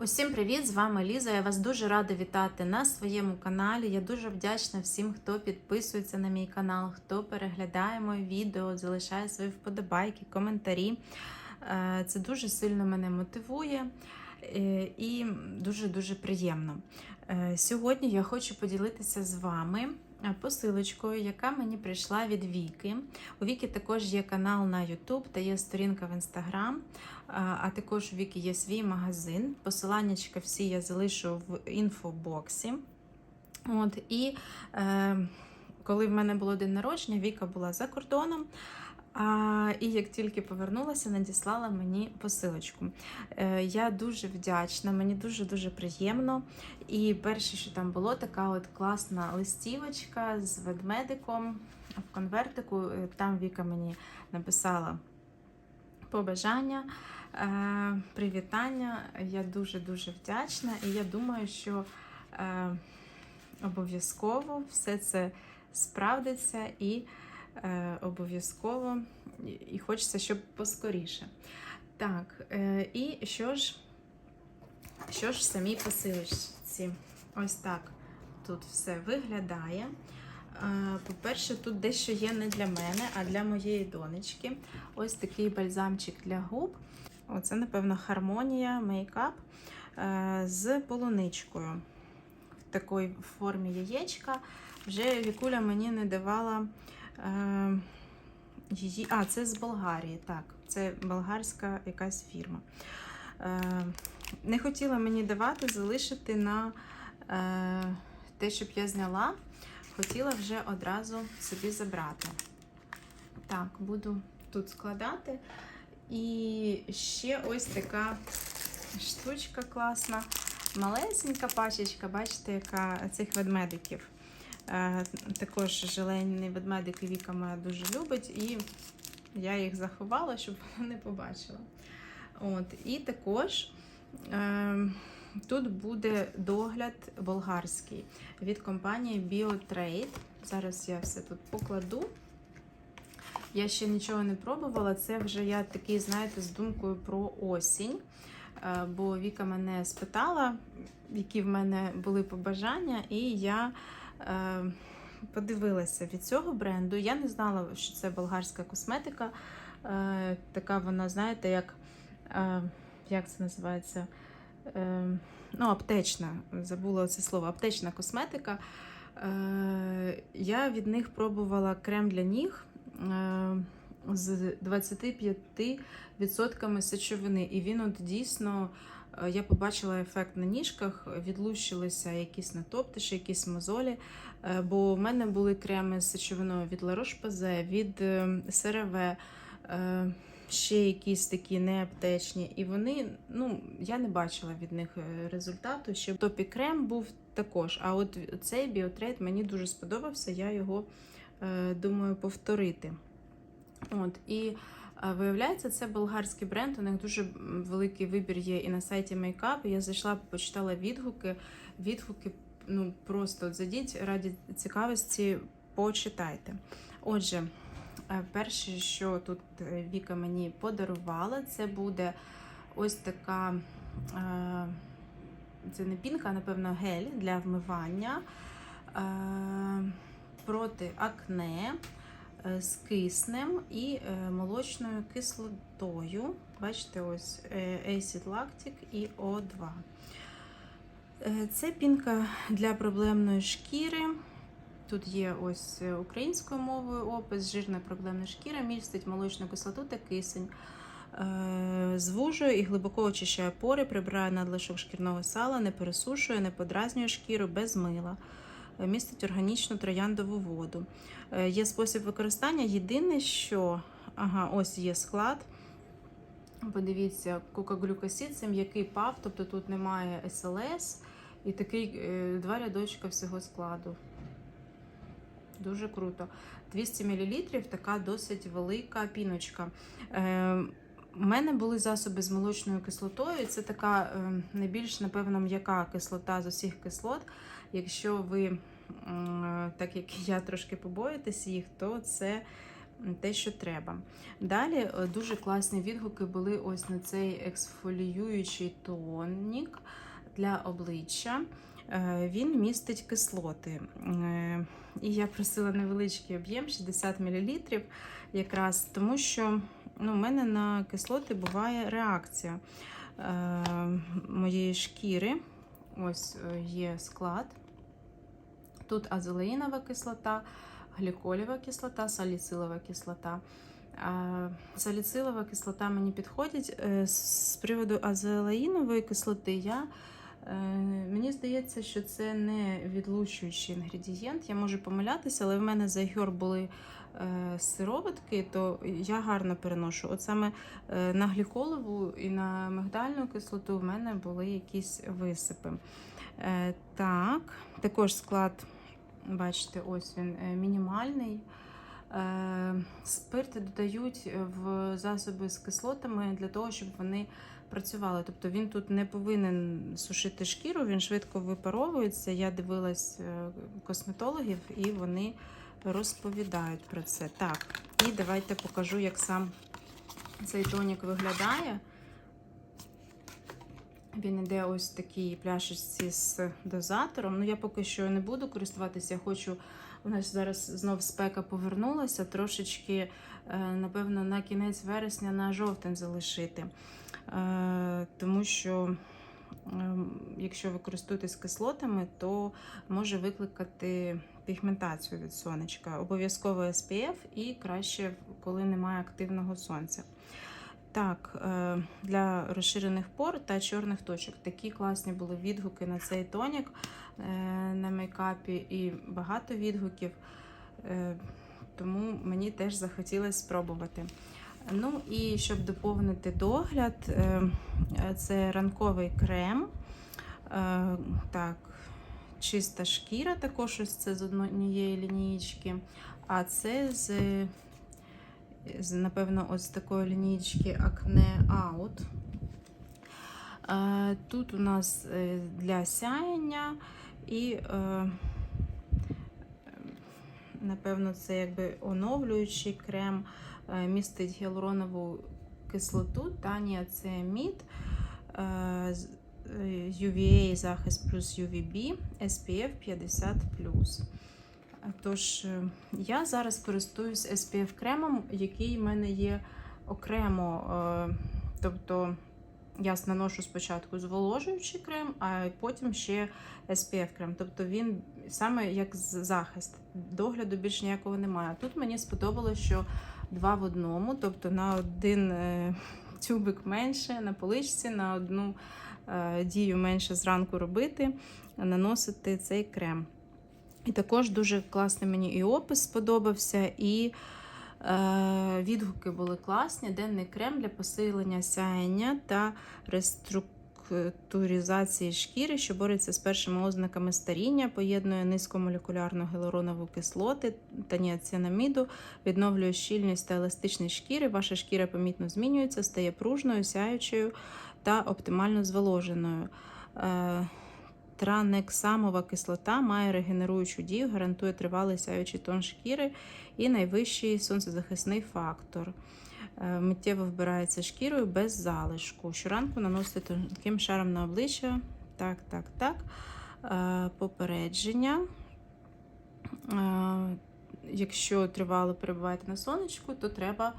Усім привіт! З вами Ліза. Я вас дуже рада вітати на своєму каналі. Я дуже вдячна всім, хто підписується на мій канал, хто переглядає мої відео, залишає свої вподобайки, коментарі. Е, Це дуже сильно мене мотивує е, і дуже-дуже приємно. Е, Сьогодні я хочу поділитися з вами посилочкою, яка мені прийшла від Віки. У Віки також є канал на YouTube та є сторінка в Instagram. А також у Віки є свій магазин. Посиланнячка всі я залишу в інфобоксі. От, І е, коли в мене було день народження, Віка була за кордоном. І як тільки повернулася, надіслала мені посилочку. Е, Я дуже вдячна, мені дуже-дуже приємно. І перше, що там було, така от класна листівочка з ведмедиком в конвертику. Е, Там Віка мені написала побажання, е, привітання. Я дуже-дуже вдячна, і я думаю, що обов'язково все це справдиться і обов'язково і хочеться, щоб поскоріше. Так, е, і що ж, що ж в самій посилочці? Ось так тут все виглядає. Е, По-перше, тут дещо є не для мене, а для моєї донечки. Ось такий бальзамчик для губ. Оце, напевно, хармонія мейкап е, з полуничкою. В такій формі яєчка. Вже Вікуля мені не давала е, її. А, це з Болгарії. Так, це болгарська якась фірма. Е, не хотіла мені давати, залишити на е, те, щоб я зняла. Хотіла вже одразу собі забрати. Так, буду тут складати. І ще ось така штучка класна. Малесенька пачечка, бачите, яка цих ведмедиків. Також желейні ведмедики Віка моя дуже любить, і я їх заховала, щоб вона не побачила. От, І також е, тут буде догляд болгарський від компанії BioTrade. Зараз я все тут покладу. Я ще нічого не пробувала. Це вже я такий, знаєте, з думкою про осінь. Е, Бо Віка мене спитала, які в мене були побажання, і я подивилася від цього бренду. Я не знала, що це болгарська косметика. Е, така вона, знаєте, як, е, як це називається? Е, ну, аптечна. Забула це слово, аптечна косметика. Е, я від них пробувала крем для ніг. Е, з 25% сечовини. І він от дійсно, е, я побачила ефект на ніжках, відлущилися якісь натоптиші, якісь мозолі. Е, Бо в мене були креми з сечовиною від La Roche-Posay, від е, CeraVe, е, ще якісь такі неаптечні. І вони, ну, я не бачила від них е, результату. Ще топі крем був також. А от цей біотрейд мені дуже сподобався, я його е, думаю повторити. От, І е, виявляється, це болгарський бренд. У них дуже великий вибір є і на сайті Makeup. Я зайшла, почитала відгуки. Відгуки ну просто от зайдіть раді цікавості, почитайте. Отже, е, перше, що тут е, Віка мені подарувала, це буде ось така. е, Це не пінка, а напевно, гель для вмивання проти акне з киснем і е, молочною кислотою. Бачите, ось е, Acid Lactic і O2. Е, Це пінка для проблемної шкіри. Тут є ось е, українською мовою опис, жирна проблемна шкіра, містить молочну кислоту та кисень. Е, Звужує і глибоко очищає пори, прибирає надлишок шкірного сала, не пересушує, не подразнює шкіру без мила. Е, Містить органічну трояндову воду. Е, Є спосіб використання. Єдине, що ага, ось є склад. Подивіться, кокоглюкосид це м'який пав, тобто тут немає СЛС і такий е, два рядочка всього складу. Дуже круто. 200 мл така досить велика піночка. Е, у мене були засоби з молочною кислотою. Це така е, найбільш, напевно, м'яка кислота з усіх кислот. Якщо ви, так як я трошки побоїтесь їх, то це те, що треба. Далі е, дуже класні відгуки були ось на цей ексфоліюючий тонік для обличчя. Е, Він містить кислоти. Е, І я просила невеличкий об'єм 60 мл, якраз тому що ну, у мене на кислоти буває реакція е, моєї шкіри. Ось є склад. Тут азелеїнова кислота, гліколєва кислота, саліцилова кислота. Саліцилова кислота мені підходить. З приводу азелаїнової кислоти я. Е, Мені здається, що це не відлучуючий інгредієнт. Я можу помилятися, але в мене за ігор були е, сироватки, то я гарно переношу. От саме е, на гліколову і на мигдальну кислоту в мене були якісь висипи. Так, також склад, бачите, ось він мінімальний. Е, Спирти додають в засоби з кислотами для того, щоб вони працювали. Тобто він тут не повинен сушити шкіру, він швидко випаровується. Я дивилась е, косметологів, і вони розповідають про це. Так, і давайте покажу, як сам цей тонік виглядає. Він іде ось такій пляшечці з дозатором. Ну, я поки що не буду користуватися. Я хочу, у нас зараз знов спека повернулася, трошечки, е, напевно, на кінець вересня на жовтень залишити. Е, Тому що, е, якщо ви користуєтесь кислотами, то може викликати пігментацію від сонечка. Обов'язково SPF і краще, коли немає активного сонця. Так, е, для розширених пор та чорних точок. Такі класні були відгуки на цей тонік е, на мейкапі і багато відгуків. Е, Тому мені теж захотілося спробувати. Ну і щоб доповнити догляд, це ранковий крем. Так, чиста шкіра, також ось це з однієї лінієчки. А це з, напевно, ось з такої лінійки Acne Out. Е, Тут у нас е, для сяєння і, е, напевно, це якби оновлюючий крем, містить гіалуронову кислоту та ніацеамід, UVA захист плюс UVB, SPF 50. Тож, е, я зараз користуюсь SPF кремом, який в мене є окремо. е, Тобто я наношу спочатку зволожуючий крем, а потім ще SPF крем. Тобто він саме як захист. Догляду більш ніякого немає. Тут мені сподобалося, що два в одному, тобто на один е, тюбик менше, на поличці, на одну дію менше зранку робити, наносити цей крем. І також дуже класний мені і опис сподобався, і е, відгуки були класні. Денний крем для посилення сяєння та реструктуризації шкіри, що бореться з першими ознаками старіння, поєднує низькомолекулярну гіалуронову кислоти та ніацинаміду, відновлює щільність та еластичність шкіри. Ваша шкіра помітно змінюється, стає пружною, сяючою та оптимально зволоженою. Е, Транексамова кислота має регенеруючу дію, гарантує тривалий сяючий тон шкіри і найвищий сонцезахисний фактор. Е, Миттєво вбирається шкірою без залишку. Щоранку наносите тонким шаром на обличчя. Так, так, так. Е, Попередження. Е, Якщо тривало перебуваєте на сонечку, то треба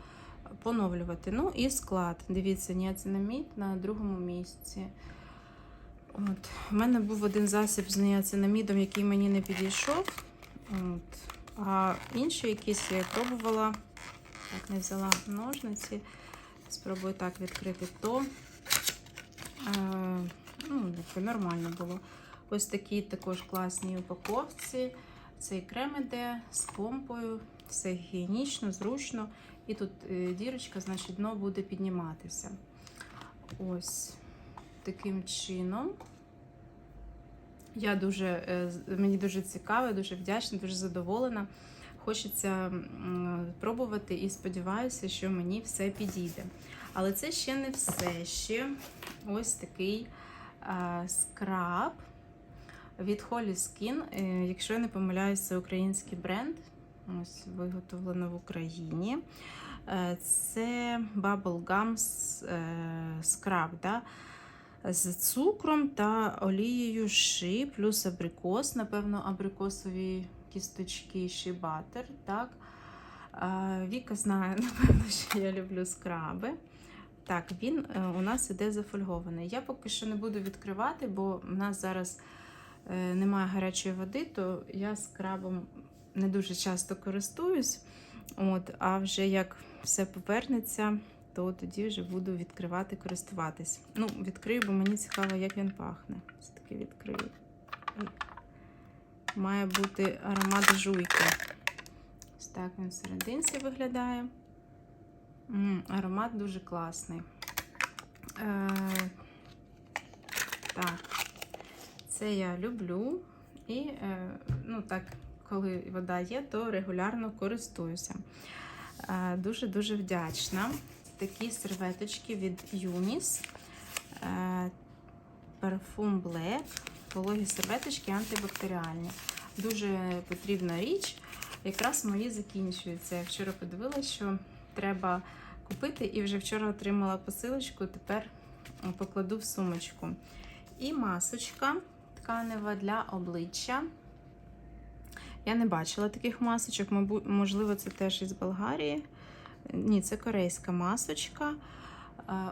поновлювати. Ну і склад. Дивіться, ніацинамід на другому місці. От. У мене був один засіб з ніацинамідом, який мені не підійшов. От. А інший якийсь я пробувала. Так, не взяла ножниці. Спробую так відкрити то. Е, ну, нормально було. Ось такі також класні упаковці. Цей крем іде з помпою, все гігієнічно, зручно. І тут е, дірочка, значить, дно буде підніматися. Ось таким чином. Я дуже, е, мені дуже цікаво, дуже вдячна, дуже задоволена. Хочеться пробувати і сподіваюся, що мені все підійде. Але це ще не все. Ще ось такий е, скраб від Holy Skin. Е, якщо я не помиляюся, це український бренд. Ось виготовлено в Україні. Це Bubble Gum скраб, да? З цукром та олією ши, плюс абрикос, напевно, абрикосові кісточки ши батер. Так? Віка знає, напевно, що я люблю скраби. Так, він е, у нас іде зафольгований. Я поки що не буду відкривати, бо в нас зараз е, немає гарячої води, то я скрабом не дуже часто користуюсь. От, а вже як все повернеться, то тоді вже буду відкривати, користуватись. Ну, відкрию, бо мені цікаво, як він пахне. Все-таки відкрию. Має бути аромат жуйки. Ось так він всерединці виглядає. М, аромат дуже класний. Е, так, це я люблю. І, е, ну так, коли вода є, то регулярно користуюся. Е, Дуже-дуже вдячна. Такі серветочки від Юніс. Е, Парфум Black. Вологі серветочки антибактеріальні. Дуже потрібна річ. Якраз мої закінчуються. Я вчора подивилася, що треба купити, і вже вчора отримала посилочку, тепер покладу в сумочку. І масочка тканева для обличчя. Я не бачила таких масочок, можливо, це теж із Болгарії. Ні, це корейська масочка,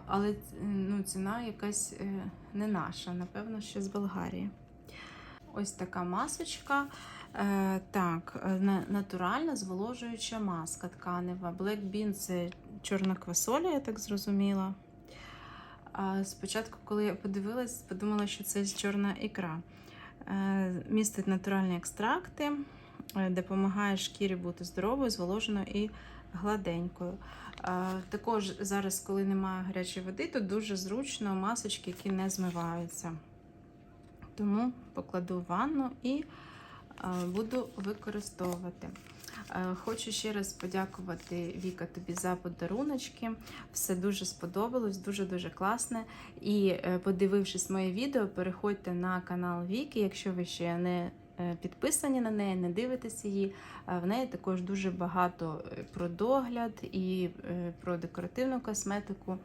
але ну, ціна якась е, не наша, напевно, що з Болгарії. Ось така масочка. Е, так, е, натуральна зволожуюча маска тканева. Black Bean це чорна квасоля, я так зрозуміла. Спочатку, коли я подивилась, подумала, що це чорна ікра. Е, Містить натуральні екстракти, е, допомагає шкірі бути здоровою, зволоженою і гладенькою. Е, Також зараз, коли немає гарячої води, то дуже зручно масочки, які не змиваються. Тому покладу в ванну і е, буду використовувати. Е, Хочу ще раз подякувати Віка тобі за подаруночки. Все дуже сподобалось, дуже-дуже класне. І е, подивившись моє відео, переходьте на канал Віки, якщо ви ще не е, підписані на неї, не дивитесь її. Е, В неї також дуже багато е, про догляд і е, про декоративну косметику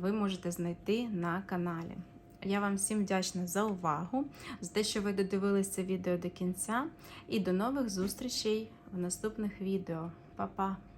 ви можете знайти на каналі. Я вам всім вдячна за увагу, за те, що ви додивилися відео до кінця. І до нових зустрічей в наступних відео. Па-па!